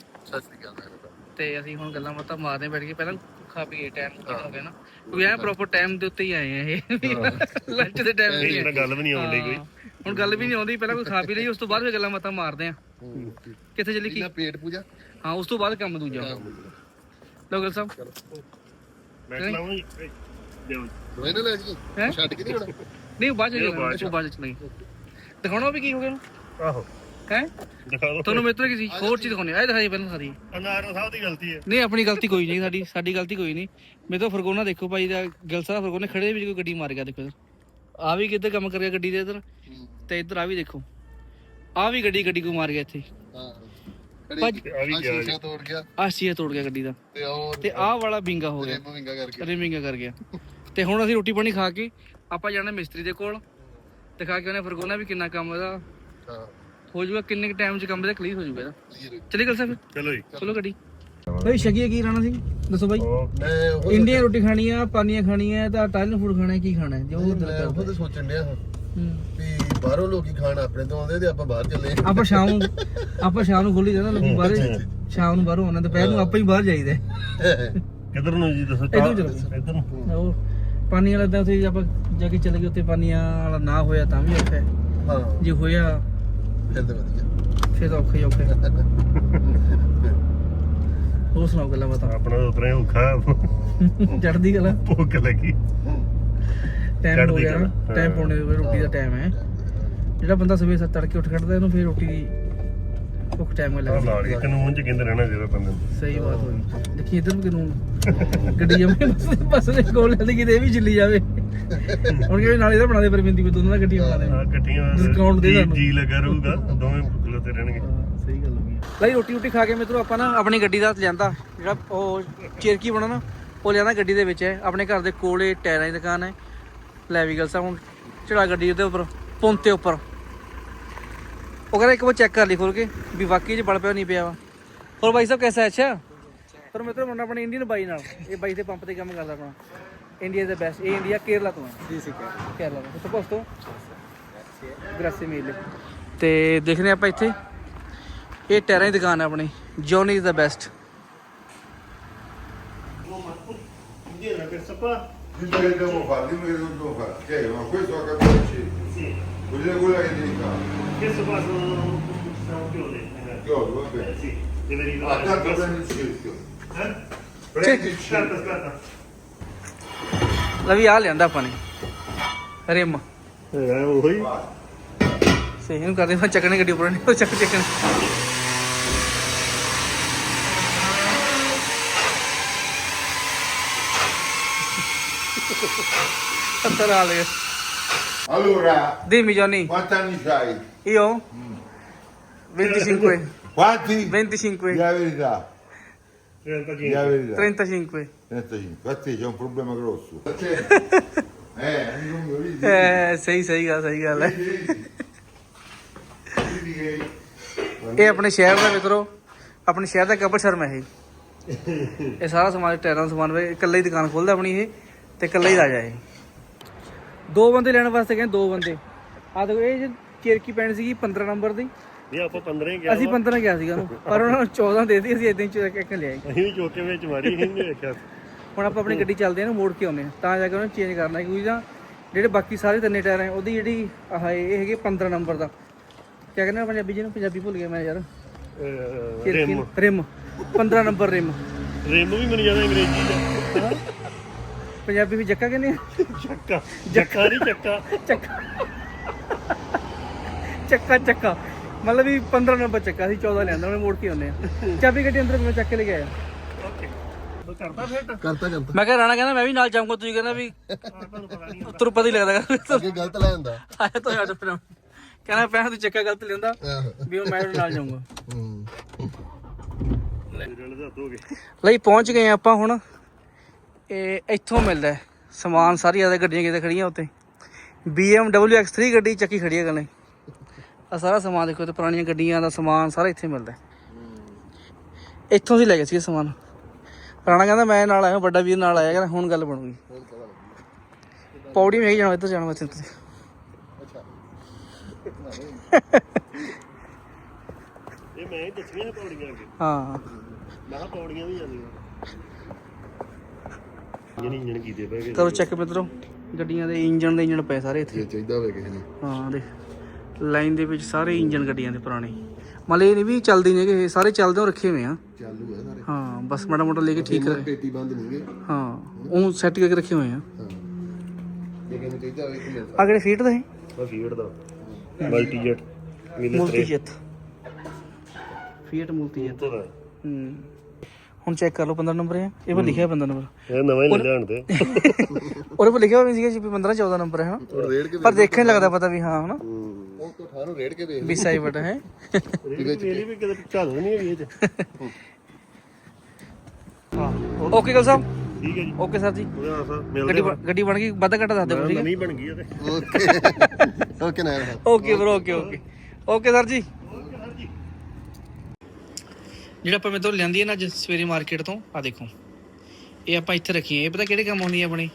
ਤੇ ਅਸੀਂ ਹੁਣ ਗੱਲਾਂ ਬਾਤਾਂ ਮਾਰਦੇ ਬੈਠ ਕੇ ਪਹਿਲਾਂ ਖਾ ਪੀਏ ਟਾਈਮ ਹੋ। ਗਿਆ ਨਾ। ਕਿਉਂਕਿ ਐ ਪ੍ਰੋਪਰ ਟਾਈਮ ਦੇ ਉੱਤੇ ਹੀ ਆਏ ਆ ਇਹ। ਲੰਚ ਦੇ ਟਾਈਮ ਤੇ ਹੀ ਇਹਨਾਂ ਆਏ। ਗੱਲ ਵੀ ਨਹੀਂ ਆਉਂਦੀ ਕੋਈ। ਹੁਣ ਗੱਲ ਵੀ ਨਹੀਂ ਆਉਂਦੀ ਪਹਿਲਾਂ ਕੋਈ ਖਾ ਪੀ ਲਈ ਉਸ ਤੋਂ ਬਾਅਦ ਫਿਰ ਗੱਲਾਂ ਬਾਤਾਂ ਮਾਰਦੇ ਆ। ਕਿੱਥੇ ਚੱਲੀ ਕੀ? ਪੇਟ ਪੂਜਾ? ਹਾਂ ਉਸ ਤੋਂ ਬਾਅਦ ਕੰਮ ਦੂਜਾ। ਲੋਕਲ ਸਾਹਿਬ ਮੈਂ ਚਲਾਵਾਂ ਜਾਓ ਦੋਏ ਨਾ ਲੈ ਜੀ? ਛੱਡ ਕੇ ਨਹੀਂ ਹੋਣਾ ਨਹੀਂ ਬਾਅਦ ਚ ਨਹੀਂ, ਬਾਅਦ ਚ। ਨਹੀਂ ਦਿਖਾਉਣਾ ਵੀ ਕੀ ਹੋ ਗਿਆ ਆਹੋ। ਹੈ? ਦਿਖਾ ਤੁਹਾਨੂੰ ਮਿੱਤਰ ਕੀ ਸੀ ਹੋਰ ਚੀਜ਼ ਦਿਖਾਉਣੀ। ਆ ਦਿਖਾਈ ਪਹਿਲਾਂ ਸਾਰੀ ਅਨਾਰ ਸਾਹਿਬ ਦੀ ਗਲਤੀ ਹੈ। ਨਹੀਂ ਆਪਣੀ ਗਲਤੀ ਕੋਈ ਨਹੀਂ ਸਾਡੀ। ਸਾਡੀ ਗਲਤੀ ਕੋਈ ਨਹੀਂ। ਮੇਰੇ ਤੋਂ ਫਰਗੋਨਾ ਦੇਖੋ ਭਾਈ ਦਾ ਗਿਲਸਾ ਫਰਗੋਨੇ ਖੜੇ ਵਿੱਚ ਕੋਈ ਗੱਡੀ ਮਾਰ ਗਿਆ ਦੇਖੋ ਇਧਰ। ਆ ਵੀ ਕਿੱਧਰ ਕੰਮ ਕਰ ਗਿਆ ਗੱਡੀ ਦੇ ਇਧਰ। ਤੇ ਇਧਰ ਆ ਵੀ ਦੇਖੋ। ਆ ਵੀ ਗੱਡੀ ਗੱਡੀ ਕੋ ਮਾਰ ਗਿਆ ਇੱਥੇ। ਹਾਂ। ਭੱਜ ਆ ਵੀ ਗਿਆ। ਸ਼ੀਸ਼ਾ ਤੋੜ ਗਿਆ। ਆ ਤੋੜ ਗਿਆ ਗੱਡੀ ਦਾ। ਤੇ ਉਹ ਤੇ ਆਹ ਵਾਲਾ ਬਿੰਗਾ ਹੋ ਗਿਆ। ਕਰਕੇ ਰਿਮਿੰਗ ਕਰ ਗਿਆ। ਤੇ ਹੁਣ ਅਸੀਂ ਰੋਟੀ ਪਾਣੀ ਖਾ ਕੇ ਆਪਾਂ ਜਾਣਾ ਮਿਸਤਰੀ ਦੇ ਕੋਲ। ਦਿਖਾ ਕੇ ਉਹਨੇ ਫਰਗੋਨਾ ਵੀ ਕਿੰਨਾ ਕੰਮ ਇਹਦਾ ਹਾਂ। ਹੋ ਜਾਊਗਾ ਕਿੰਨੇ ਟਾਈਮ ਚ ਕੰਮ ਇਹਦਾ ਕਲੀਅਰ ਹੋ ਜਾਊਗਾ ਇਹਦਾ। ਚਲੀ ਗੱਲ ਸਾਹਿਬ? ਚਲੋ ਜੀ। ਚਲੋ ਗੱਡੀ। ਭਾਈ ਸ਼ਗੀਏ ਕੀ ਰਾਣਾ ਸੀ? ਦੱਸੋ ਭਾਈ। ਉਹ ਮੈਂ ਉਹ ਇੰਡੀਅਨ ਰੋਟੀ ਖਾਣੀ ਆ ਪਾਨੀਆਂ ਖਾਣੀਆਂ ਤਾਂ ਇਟਾਲੀਅਨ ਫੂਡ ਖਾਣਾ ਕੀ ਖਾਣਾ ਜੋ ਦਿਲ ਮੈਂ ਉਹ ਕਰਦਾ ਤਾਂ ਸੋਚਣ ਡਿਆ ਹਾਂ ਹੂੰ। ਵੀ ਬਾਹਰੋਂ ਲੋਕੀ ਖਾਣ ਆਪਣੇ ਤੋਂ ਆਉਂਦੇ ਤੇ ਆਪਾਂ ਬਾਹਰ ਚੱਲੇ। ਆਪਾਂ ਸ਼ਾਮ ਨੂੰ ਆਪਾਂ ਸ਼ਾਮ ਨੂੰ ਖੋਲੀ ਜਾਣਾ ਲੋਕੀ ਬਾਹਰ ਸ਼ਾਮ ਨੂੰ ਬਾਹਰੋਂ ਆਉਣਾ ਦੁਪਹਿਰ ਨੂੰ ਆਪਾਂ ਹੀ ਬਾਹਰ ਜਾਈਦਾ ਕਿੱਧਰ ਨੂੰ ਜੀ ਦੱਸੋ? ਇੱਧਰ ਨੂੰ ਚਲੋ। ਇੱਧਰ ਨੂੰ। ਉਹ ਪਾਣੀ ਵਾਲਾ ਤਾਂ ਉੱਥੇ ਆਪਾਂ ਜਾ ਕੇ ਚਲੇ ਗਏ ਉੱਥੇ ਪਾਨੀਆਂ ਵਾਲਾ ਨਾ ਹੋਇਆ ਤਾਂ ਵੀ ਔਖਾ ਹੈ। ਹਾਂ। ਜੇ ਹੋਇਆ ਫਿਰ ਤਾਂ ਵਧੀਆ। ਫਿਰ ਤਾਂ ਔਖਾ ਹੀ ਔਖਾ ਹੈ। ਹੋਰ ਸੁਣਾਓ ਗੱਲਾਂ ਬਾਤਾਂ? ਆਪਣਾ ਤਾਂ ਉਤਰੇ ਔਖਾ। ਚੜਦੀ ਗੱਲਾਂ ਭੁੱਖ ਲੱਗੀ। ਟਾਈਮ ਹੋ ਚੜ੍ਹਦੀ ਗਿਆ ਕਲਾ। ਟਾਈਮ ਹਾਂ। ਪਾਉਣੇ ਦਾ ਰੋਟੀ ਦਾ ਟਾਈਮ ਹੈ। ਜਿਹੜਾ ਬੰਦਾ ਸਵੇਰ ਸੱਤ ਤੜਕੇ ਉੱਠ ਖੜਦਾ ਇਹਨੂੰ ਫਿਰ ਰੋਟੀ ਦੀ ਭੁੱਖ ਟਾਈਮ ਆ ਲੱਗਦੀ ਲਾ ਲਈ ਕਾਨੂੰਨ ਚ ਕਹਿੰਦੇ ਰਹਿਣਾ ਜਿਹੜਾ ਬੰਦੇ ਨੂੰ। ਸਹੀ ਬਾਤ ਹੋਈ। ਦੇਖੀ ਇਧਰ ਵੀ ਕਾਨੂੰਨ ਗੱਡੀ ਜਮੇ ਬਸ ਬਸ ਦੇ ਕੋਲ ਲੈ ਕਿਤੇ ਇਹ ਵੀ ਚੱਲੀ ਜਾਵੇ। ਹੁਣ ਕਿਵੇਂ ਨਾਲ ਇਹਦਾ ਬਣਾ ਦੇ ਪਰਮਿੰਦੀ ਵੀ ਦੋਨਾਂ ਦਾ ਗੱਡੀ ਬਣਾ ਦੇ। ਆ ਗੱਡੀਆਂ Discount ਦੇ ਜੀ-। ਜੀ ਲੱਗਾ ਰਹੂਗਾ ਦੋਵੇਂ ਖਲੋਤੇ ਰਹਿਣਗੇ। ਸਹੀ ਗੱਲ ਹੋ ਗਈ। ਲਈ ਰੋਟੀ ਰੋਟੀ ਖਾ ਕੇ ਮਿੱਤਰੋ ਆਪਾਂ ਨਾ ਆਪਣੀ ਗੱਡੀ ਦਾ ਲਿਆਂਦਾ। ਜਿਹੜਾ ਉਹ ਚੇਰਕੀ ਬਣਾ ਨਾ ਉਹ ਲਿਆਂਦਾ ਗੱਡੀ ਦੇ ਵਿੱਚ ਹੈ। ਆਪਣੇ ਘਰ ਦੇ ਕੋਲੇ ਟਾਇਰਾਂ ਦੀ ਦੁਕਾਨ ਹੈ। ਲੈ ਵੀ ਗੱਲ ਸਾ ਹੁਣ ਚੜਾ ਗੱਡੀ ਉਹਦੇ ਉੱਪਰ ਪੁੰਤੇ ਉੱਪਰ। ਉਹ ਕਹਿੰਦਾ ਇੱਕ ਵਾਰ ਚੈੱਕ ਕਰ ਲਈ ਖੋਲ ਕੇ ਵੀ ਵਾਕਈ ਚ ਬਲ ਪਿਆ ਨਹੀਂ ਪਿਆ ਵਾ। ਹੋਰ ਬਾਈ ਸਾਹਿਬ ਕੈਸਾ ਹੈ? ਅੱਛਾ? ਪਰ ਮਿੱਤਰੋ ਮੁੰਡਾ ਆਪਣੇ ਇੰਡੀਅਨ ਬਾਈ ਨਾਲ। ਇਹ ਬਾਈ ਦੇ ਪੰਪ ਤੇ ਕੰਮ ਕਰਦਾ ਆਪਣਾ। ਇੰਡੀਆ ਦੇ ਬੈਸਟ ਇਹ ਇੰਡੀਆ ਕੇਰਲਾ ਤੋਂ ਹੈ ਜੀ ਸੀ ਕੇਰਲਾ ਤੋਂ ਕਿੱਥੋਂ ਪੋਸਟੋ ਗ੍ਰਾਸੀ ਮੀਲ ਤੇ ਦੇਖਦੇ ਆਪਾਂ ਇੱਥੇ ਇਹ ਟਾਇਰਾਂ ਦੀ ਦੁਕਾਨ ਹੈ ਆਪਣੀ Johnny is the best Indiana per sapà Visto che devo fare, dimmi che non devo fare. Che ma questo a capirci. sì Vuol dire quella che devi fare. questo qua sono sono chiode Chiodo, va bene. sì E vedi Ah, tanto prendi il cerchio. Eh? Prendi il cerchio. Aspetta, aspetta. ਲਵੀ ਆ ਲਿਆਂਦਾ ਆਪਾਂ ਨੇ rim Eh, ਉਹੀ ਸਹੀ ਇਹਨੂੰ ਕਰਦੇ ਮੈਂ ਚੱਕਣੇ ਗੱਡੀ ਉੱਪਰ ਨਹੀਂ ਉਹ ਚੱਕ ਚੱਕਣ ਅੰਦਰ ਆ ਲੈ Allora, Dimmi Johnny, quanti anni c'hai? io 25, Quanti? 25, Di la verità, 35 di la verità. 35. 35. A te c'è un problema grosso. Eh, non lo vedi? Eh, ਸਹੀ ਸਹੀ ਗੱਲ ਸਹੀ ਗੱਲ ਹੈ Vedi, vedi. Vedi che- ਇਹ ਆਪਣੇ ਸ਼ਹਿਰ ਦਾ ਮਿੱਤਰੋ ਆਪਣੇ ਸ਼ਹਿਰ ਦਾ ਕਪਲ ਸ਼ਰਮ ਹੈ ਇਹ ਇਹ ਸਾਰਾ ਸਮਾਨ ਟਾਇਰਾਂ ਦਾ ਸਮਾਨ ਵੇ ਇਕੱਲਾ ਹੀ ਦੁਕਾਨ ਖੋਲਦਾ ਆਪਣੀ ਇਹ ਤੇ ਇਕੱਲਾ ਹੀ ਰਾਜਾ ਇਹ ਦੋ ਬੰਦੇ ਲੈਣ ਵਾਸਤੇ ਕਹਿੰਦੇ ਦੋ ਬੰਦੇ ਆ ਦੇਖੋ ਇਹ ਜੇ ਚੇਰਕੀ ਪੈਣ ਸੀਗੀ 15 ਨੰਬਰ ਦੀ ਨਹੀਂ ਆਪਾਂ 15 ਹੀ ਗਿਆ ਅਸੀਂ 15 ਗਿਆ ਸੀਗਾ ਉਹਨੂੰ ਪਰ ਉਹਨਾਂ ਨੂੰ 14 ਦੇ ਦਿੱਤੀ ਅਸੀਂ ਇਦਾਂ ਹੀ ਚੁੱਕ ਕੇ ਲਿਆਏ ਅਸੀਂ ਵੀ ਚੋਕੇ ਵਿੱਚ ਮਾਰੀ ਨਹੀਂ ਦੇਖਿਆ ਹੁਣ ਆਪਾਂ ਆਪਣੀ ਗੱਡੀ ਚੱਲਦੇ ਆ ਨਾ ਮੋੜ ਕੇ ਆਉਂਦੇ ਆ ਤਾਂ ਜਾ ਕੇ ਉਹਨੂੰ ਚੇਂਜ ਕਰਨਾ ਕਿਉਂਕਿ ਜਾਂ ਜਿਹੜੇ ਬਾਕੀ ਸਾਰੇ ਤਿੰਨੇ ਟਾਇਰ ਹੈ ਉਹਦੀ ਜਿਹੜੀ ਆਹ ਇਹ ਹੈਗੇ 15 ਨੰਬਰ ਦਾ। ਕਿਆ ਕਹਿੰਦੇ ਆ ਪੰਜਾਬੀ ਜਿਹਨੂੰ ਪੰਜਾਬੀ ਭੁੱਲ ਗਿਆ ਮੈਂ ਯਾਰ। Rim. Rim. 15 number rim. Rim ਵੀ ਮੈਨੂੰ ਜ਼ਿਆਦਾ ਅੰਗਰੇਜ਼ੀ ਦਾ ਪੰਜਾਬੀ ਵਿੱਚ ਜੱਕਾ ਕਹਿੰਦੇ ਆ? ਚੱਕਾ ਚੱਕਾ ਨਹੀਂ ਚੱਕਾ। ਚੱਕਾ। ਚੱਕਾ ਚੱਕਾ। ਮਤਲਬ ਵੀ 15 ਨੰਬਰ ਚੱਕਾ ਸੀ 14 ਲਿਆਂਦਾ ਉਹਨੇ ਮੋੜ ਕੇ ਆਉਂਦੇ ਆ। ਚਾਬੀ ਗੱਡੀ ਅੰਦਰ ਮੈਂ ਚੱਕ ਕੇ ਲੈ ਕੇ ਆਇਆ। ਓਕੇ। ਕਰਦਾ ਫਿੱਟ ਕਰਤਾ ਕਰਤਾ। ਮੈਂ ਕਿਹਾ ਰਾਣਾ ਕਹਿੰਦਾ ਮੈਂ ਵੀ ਨਾਲ ਜਾਊਂਗਾ ਤੁਸੀਂ ਕਹਿੰਦਾ ਵੀ ਤੁਹਾਨੂੰ ਪਤਾ ਨਹੀਂ ਤੈਨੂੰ ਪਤਾ ਹੀ ਲੱਗਦਾ ਅੱਗੇ ਗਲਤ ਲੈ ਜਾਂਦਾ ਆਇਆ ਤਾਂ ਫਿਰ। ਕਹਿੰਦਾ ਪੈਸਾ ਤੂੰ ਚੱਕਾ ਗਲਤ ਲੈਂਦਾ ਆਹੋ। ਵੀ ਉਹ ਮੈਂ ਉਹਦੇ ਨਾਲ ਜਾਊਂਗਾ। ਹੂੰ। ਰਲ ਦਾ ਹੋ ਗਏ। ਲਈ ਪਹੁੰਚ ਗਏ ਆਪਾਂ ਹੁਣ। ਇਹ ਇੱਥੋਂ ਮਿਲਦਾ ਹੈ। ਸਮਾਨ ਸਾਰੀ ਜ਼ਿਆਦਾ ਗੱਡੀਆਂ ਕਿਤੇ ਖੜੀਆਂ ਉੱਤੇ BMW X3 ਗੱਡੀ ਚੱਕੀ ਖੜੀ ਹੈ ਗਲੇ ਆ ਸਾਰਾ ਸਮਾਨ ਦੇਖੋ ਤੇ ਪੁਰਾਣੀਆਂ ਗੱਡੀਆਂ ਦਾ ਸਮਾਨ ਸਾਰਾ ਇੱਥੇ ਮਿਲਦਾ। ਇੱਥੋਂ ਸੀ ਲੈ ਗਏ ਸੀ ਸਮਾਨ। ਰਾਣਾ ਕਹਿੰਦਾ ਮੈਂ ਨਾਲ ਆਇਆ ਵੱਡਾ ਵੀਰ ਨਾਲ ਆਇਆ ਕਹਿੰਦਾ ਹੁਣ ਗੱਲ ਬਣੂਗੀ। ਪੌੜੀ ਮੈਂ ਹੀ ਜਾਣਾ ਇੱਧਰ ਜਾਣਾ ਇੱਥੇ। ਅੱਛਾ ਇਹ ਮੈਂ ਹੀ ਦੱਸੀਆਂ ਪੌੜੀਆਂ ਅੱਗੇ। ਹਾਂ। ਮੈਂ ਕਿਹਾ ਪੌੜੀਆਂ ਵੀ ਜਾਂਦੀਆਂ। ਜਿਹੜੀ ਇੰਜਣ ਕੀਤੇ ਪਏ ਕਰੋ ਚੈੱਕ ਮਿੱਤਰੋ ਗੱਡੀਆਂ ਦੇ ਇੰਜਨ ਦੇ ਇੰਜਨ ਪਏ ਸਾਰੇ ਇੱਥੇ। ਜੇ ਚਾਹੀਦਾ ਹੋਵੇ ਕਿਸੇ ਨੂੰ। ਹਾਂ ਦੇ ਲਾਈਨ ਦੇ ਵਿੱਚ ਸਾਰੇ ਇੰਜਨ ਗੱਡੀਆਂ ਦੇ ਪੁਰਾਣੇ। ਮਤਲਬ ਇਹ ਨਹੀਂ ਵੀ ਚੱਲਦੇ ਨਹੀਂ ਇਹ ਸਾਰੇ ਚੱਲਦੇ ਹੋ ਰੱਖੇ ਹੋਏ ਆ। ਚਾਲੂ ਹੈ ਸਾਰੇ। ਹਾਂ ਬਸ ਮਾੜਾ ਮੋਟਾ ਲੈ ਕੇ ਠੀਕ ਕਰ ਪੇਟੀ ਬੰਦ ਨਹੀਂ ਗਏ ਹਾਂ ਉਹ ਸੈੱਟ ਕਰਕੇ ਰੱਖੇ ਹੋਏ ਆ। ਹਾਂ। ਜੇ ਕਿਸੇ ਨੂੰ ਚਾਹੀਦਾ ਹੋਵੇ ਕਿ ਦਾ। ਹੈ ਫੀਡ ਦਾ ਮਲਟੀ ਜੈਟ ਫੀਟ ਹੂੰ। ਹੁਣ ਚੈੱਕ ਕਰ ਲਓ 15 ਨੰਬਰ ਹੈ ਇਹ 'ਤੇ ਲਿਖਿਆ 15 ਨੰਬਰ ਇਹ ਨਵਾਂ ਹੀ ਲੈ ਲਿਆਣ ਤੇ ਉਹਦੇ 'ਤੇ ਲਿਖਿਆ ਹੋਇਆ ਸੀਗਾ ਜੀ 15 14 ਨੰਬਰ ਹੈ ਹਨਾ ਪਰ ਦੇਖਣ ਲੱਗਦਾ ਪਤਾ ਵੀ ਹਾਂ ਹਨਾ। ਉਹ ਤੋਂ ਠਾਣੂ ਰੇੜ ਕੇ ਵੇਖ ਵੀ ਸਾਈ ਬਟਾ ਹੈ। ਮੇਰੀ ਵੀ ਕਿਤੇ ਝੱਲ ਨਹੀਂ ਹੈਗੀ ਇਹ ਚ ਹਾਂ ਓਕੇ ਗੱਲ ਸਾਹਿਬ। ਠੀਕ ਹੈ ਜੀ। ਓਕੇ ਸਰ ਜੀ। ਉਹਦਾ ਆਸਾ ਗੱਡੀ ਮਿਲਦੇ ਬਣ- ਗੱਡੀ ਬਣ ਗਈ? ਵਾਧਾ ਘਟਾ ਦੱਸ ਦਿਓ ਠੀਕ ਹੈ ਨਵੀਂ ਬਣ ਗਈ ਉਹਦੇ ਓਕੇ ਓਕੇ ਨਾ okay bro okay okay okay sir ji. ਜਿਹੜਾ ਆਪਾਂ ਮੇਰੇ ਤੋਂ ਲਿਆਂਦੀ ਹੈ ਨਾ ਅੱਜ ਸਵੇਰੇ ਮਾਰਕੀਟ ਤੋਂ ਆ ਦੇਖੋ। ਇਹ ਆਪਾਂ ਇੱਥੇ ਰੱਖੀ ਹੈ। ਇਹ ਪਤਾ ਕਿਹੜੇ ਕੰਮ ਆਉਂਦੀ ਹੈ ਆਪਣੀ?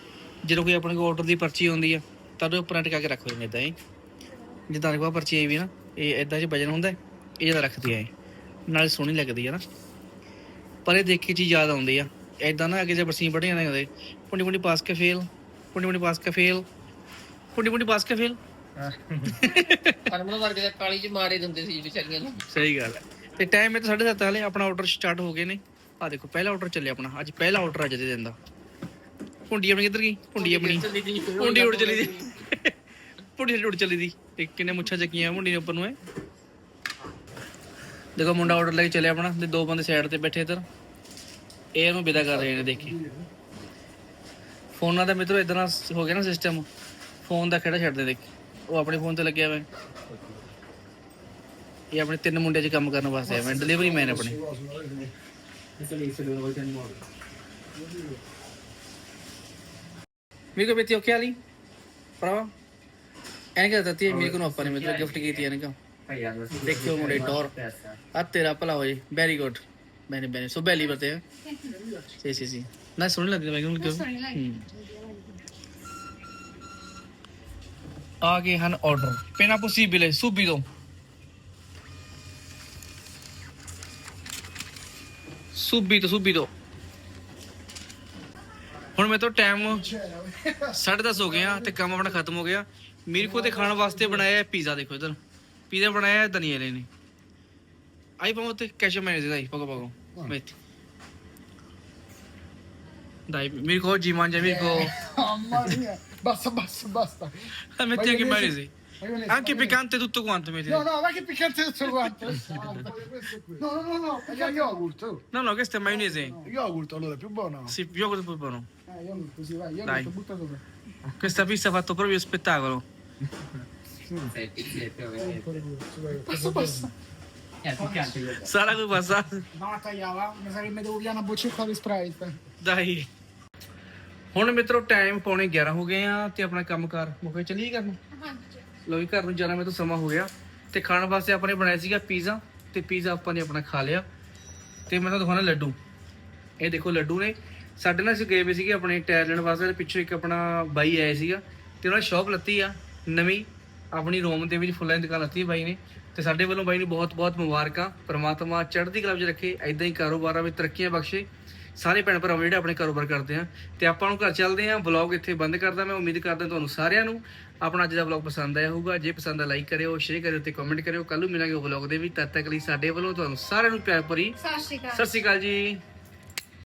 ਜਦੋਂ ਕੋਈ ਆਪਣੇ ਕੋਲ ਆਰਡਰ ਦੀ ਪਰਚੀ ਆਉਂਦੀ ਆ ਤਾਂ ਉਹਦੇ ਉੱਪਰ ਟਿਕਾ ਕੇ ਰੱਖੋ ਜਿਵੇਂ ਇਦਾਂ ਹੀ। ਜਿੱਦਾਂ ਦੇਖੋ ਆਹ ਪਰਚੀ ਆਈ ਵੀ ਨਾ ਇਹ ਇਦਾਂ 'ਚ ਵਜਨ ਹੁੰਦਾ ਇਹ ਜ਼ਿਆਦਾ ਰੱਖਦੀ ਹੈ ਨਾਲੇ ਸੋਹਣੀ ਲੱਗਦੀ ਹੈ ਨਾ। ਪਰ ਇਹ ਦੇਖ ਕੇ ਚੀਜ਼ ਯਾਦ ਆਉਂਦੀ ਆ। ਇਦਾਂ ਨਾ ਅੱਗੇ ਜੇ ਬਰਸੀਨ ਪੜ੍ਹੀਆਂ ਨੇ ਹੁੰਦੇ ਪੁੰਡੀ ਪੁੰਡੀ ਪਾਸ ਕੇ ਫੇਲ ਪੁੰਡੀ ਪੁੰਡੀ ਪਾਸ ਕੇ ਫੇਲ ਪੁੰਡੀ ਪੁੰਡੀ ਪਾਸ ਕੇ ਫੇਲ। ਪਰਮਲ ਵਰਗੇ ਦਾ ਕਾਲੀ ਚ ਮਾਰੇ ਦਿੰਦੇ ਸੀ ਵਿਚਾਰੀਆਂ ਨੂੰ। ਸਹੀ ਗੱਲ ਹੈ ਤੇ ਟਾਈਮ ਇਹ ਤਾਂ 7:30 ਹਲੇ ਆਪਣਾ ਆਰਡਰ ਸਟਾਰਟ ਹੋ ਗਏ ਨੇ। ਆ ਦੇਖੋ ਪਹਿਲਾ ਆਰਡਰ ਚੱਲਿਆ ਆਪਣਾ। ਅੱਜ ਪਹਿਲਾ ਆਰਡਰ ਅੱਜ ਦੇ ਦਿਨ ਦਾ। ਪੁੰਡੀ ਆਪਣੀ ਕਿੱਧਰ ਗਈ? ਪੁੰਡੀ ਆਪਣੀ। ਪੁੰਡੀ ਉੜ ਚਲੀ ਦੀ ਪੁੰਡੀ ਸਾਡੀ ਚਲੀ ਦੀ। ਤੇ ਕਿੰਨੇ ਮੁੱਛਾਂ ਚੱਕੀਆਂ ਮੁੰਡੀ ਨੇ ਉੱਪਰ ਨੂੰ ਇਹ। ਦੇਖੋ ਮੁੰਡਾ ਆਰਡਰ ਲੈ ਕੇ ਚੱਲਿਆ ਆਪਣਾ, ਤੇ ਦੋ ਬੰਦੇ ਸਾਈਡ ਤੇ ਬੈਠੇ ਇੱਧਰ। ਇਹ ਇਹਨੂੰ ਵਿਦਾ ਕਰ ਰਹੇ ਨੇ ਦੇਖੀ ਫੋਨਾਂ ਦਾ ਮਿੱਤਰੋ ਇਦਾਂ ਹੋ ਗਿਆ ਨਾ ਸਿਸਟਮ ਫੋਨ ਦਾ ਖੇੜਾ ਛੱਡਦੇ ਦੇਖ। ਉਹ ਆਪਣੇ ਫੋਨ ਤੇ ਲੱਗਿਆ ਹੋਇਆ। ਇਹ ਆਪਣੇ ਤਿੰਨ ਮੁੰਡੇ 'ਚ ਕੰਮ ਕਰਨ ਵਾਸਤੇ ਆਇਆ ਮੈਂ ਡਿਲੀਵਰੀ ਮੈਨ ਆਪਣੇ। ਮੇਰੇ ਕੋ ਬੇਟੀ ਓਕੇ ਆਲੀ ਪ੍ਰਵਾ ਐਨਕਾ ਦਿੱਤੀ ਮੇਰੇ ਕੋ ਨੂੰ ਆਪਾਂ ਨੇ ਮੈਨੂੰ ਗਿਫਟ ਕੀਤੀ ਐਨਕਾ ਦੇਖਿਓ ਮੁੰਡੇ ਟੌਰ ਆ ਤੇਰਾ ਭਲਾ ਹੋਏ। ਵੈਰੀ ਗੁੱਡ ਮੈਨੇ ਮੈਨੇ ਸੋ ਬੈਲੀ ਬਤੇ ਹੈ ਸੀ ਸੀ ਸੀ। ਨਾ ਸੁਣ ਲੱਗਦੀ ਮੈਂ ਕਿਉਂ। ਆ ਗਏ ਹਨ ਆਰਡਰ ਪੇਨਾ ਪੋਸੀਬile subito subito subito ਹੁਣ ਮੈਂ ਤਾਂ ਟਾਈਮ 10:30 ਹੋ ਗਿਆ ਤੇ ਕੰਮ ਆਪਣਾ ਖਤਮ ਹੋ ਗਿਆ। मेरे को तो खाने वास्ते बनाया है पिज़्ज़ा देखो इधर पिज़्ज़ा बनाया है दनियले ने आई पाओ तो कैसे मैंने आई पको पको मेथी dai, mi ricordi, mangia Mirko. Eh, mamma mia, basta, basta, basta. La metti Vai anche in maionese. Anche piccante tutto quanto metti. No, no, ma che piccante tutto quanto. no, no, no, no, è yogurt. No, no, questo è maionese. Yogurt allora è più buono. Sì, yogurt è più buono. Eh, yogurt, così vai, yogurt butta sopra. Questa pista ha fatto proprio spettacolo. Basta, basta. Sarà qui passato. No, tagliava, mi sa che mi devo via una boccetta di Sprite. ਦਾਈ ਹੁਣ ਮਿੱਤਰੋ time ਪੌਣੇ 11 ਹੋ ਗਏ ਆ ਤੇ ਆਪਣਾ ਕੰਮ ਕਰ ਮੁਕੇ ਚੱਲੀਏ ਕਰਨ ਲੋ ਵੀ ਘਰ ਨੂੰ ਜਾਣਾ ਮੈਂ ਤਾਂ ਸਮਾਂ ਹੋ ਗਿਆ। ਤੇ ਖਾਣ ਵਾਸਤੇ ਆਪਾਂ ਨੇ ਬਣਾਇਆ ਸੀਗਾ ਪੀਜ਼ਾ ਤੇ ਪੀਜ਼ਾ ਆਪਾਂ ਨੇ ਆਪਣਾ ਖਾ ਲਿਆ। ਤੇ ਮੈਂ ਤੁਹਾਨੂੰ ਦਿਖਾਉਣਾ ਲੱਡੂ। ਇਹ ਦੇਖੋ ਲੱਡੂ ਨੇ। ਸਾਡੇ ਨਾਲ ਅਸੀਂ ਗਏ ਵੀ ਸੀਗੇ ਆਪਣੇ ਟਾਇਰ ਲੈਣ ਵਾਸਤੇ ਤੇ ਪਿੱਛੇ ਇੱਕ ਆਪਣਾ ਬਾਈ ਆਇਆ ਸੀਗਾ ਤੇ ਉਹਨਾਂ ਸ਼ੌਪ ਲੱਤੀ ਆ। ਨਵੀਂ ਆਪਣੀ ਰੋਮ ਦੇ ਵਿੱਚ ਫੁੱਲਾਂ ਦੀ ਦੁਕਾਨ ਲੱਤੀ ਬਾਈ ਨੇ ਤੇ ਸਾਡੇ ਵੱਲੋਂ ਬਾਈ ਨੂੰ ਬਹੁਤ ਬਹੁਤ ਮੁਬਾਰਕਾਂ। ਪ੍ਰਮਾਤਮਾ ਚੜ੍ਹਦੀ ਕਲਾ ਵਿੱਚ ਰੱਖੇ ਐਦਾਂ ਹੀ ਕਾਰੋਬਾਰਾਂ ਵਿੱਚ ਤਰੱਕੀਆਂ ਬਖਸ਼ੇ। ਸਾਰੇ ਭੈਣ ਭਰਾਵਾਂ ਜਿਹੜੇ ਆਪਣੇ ਕਾਰੋਬਾਰ ਕਰਦੇ ਆ। ਤੇ ਆਪਾਂ ਨੂੰ ਘਰ ਚੱਲਦੇ ਆ। ਵਲੌਗ ਇੱਥੇ ਬੰਦ ਕਰਦਾ ਮੈਂ। ਉਮੀਦ ਕਰਦਾ ਤੁਹਾਨੂੰ ਸਾਰਿਆਂ ਨੂੰ ਆਪਣਾ ਅੱਜ ਦਾ ਵਲੌਗ ਪਸੰਦ ਆਇਆ ਹੋਊਗਾ। ਜੇ ਪਸੰਦ ਆ ਲਾਈਕ ਕਰਿਓ ਸ਼ੇਅਰ ਕਰਿਓ ਤੇ ਕਮੈਂਟ ਕਰਿਓ। ਕੱਲ ਨੂੰ ਮਿਲਾਂਗੇ ਵਲੌਗ ਦੇ ਵਿੱਚ। ਤਦ ਤੱਕ ਲਈ ਸਾਡੇ ਵੱਲੋਂ ਤੁਹਾਨੂੰ ਸਾਰਿਆਂ ਨੂੰ ਪਿਆਰ ਭਰੀ ਸਤਿ ਸ਼੍ਰੀ ਅਕਾਲ। ਸਤਿ ਸ਼੍ਰੀ ਅਕਾਲ ਜੀ।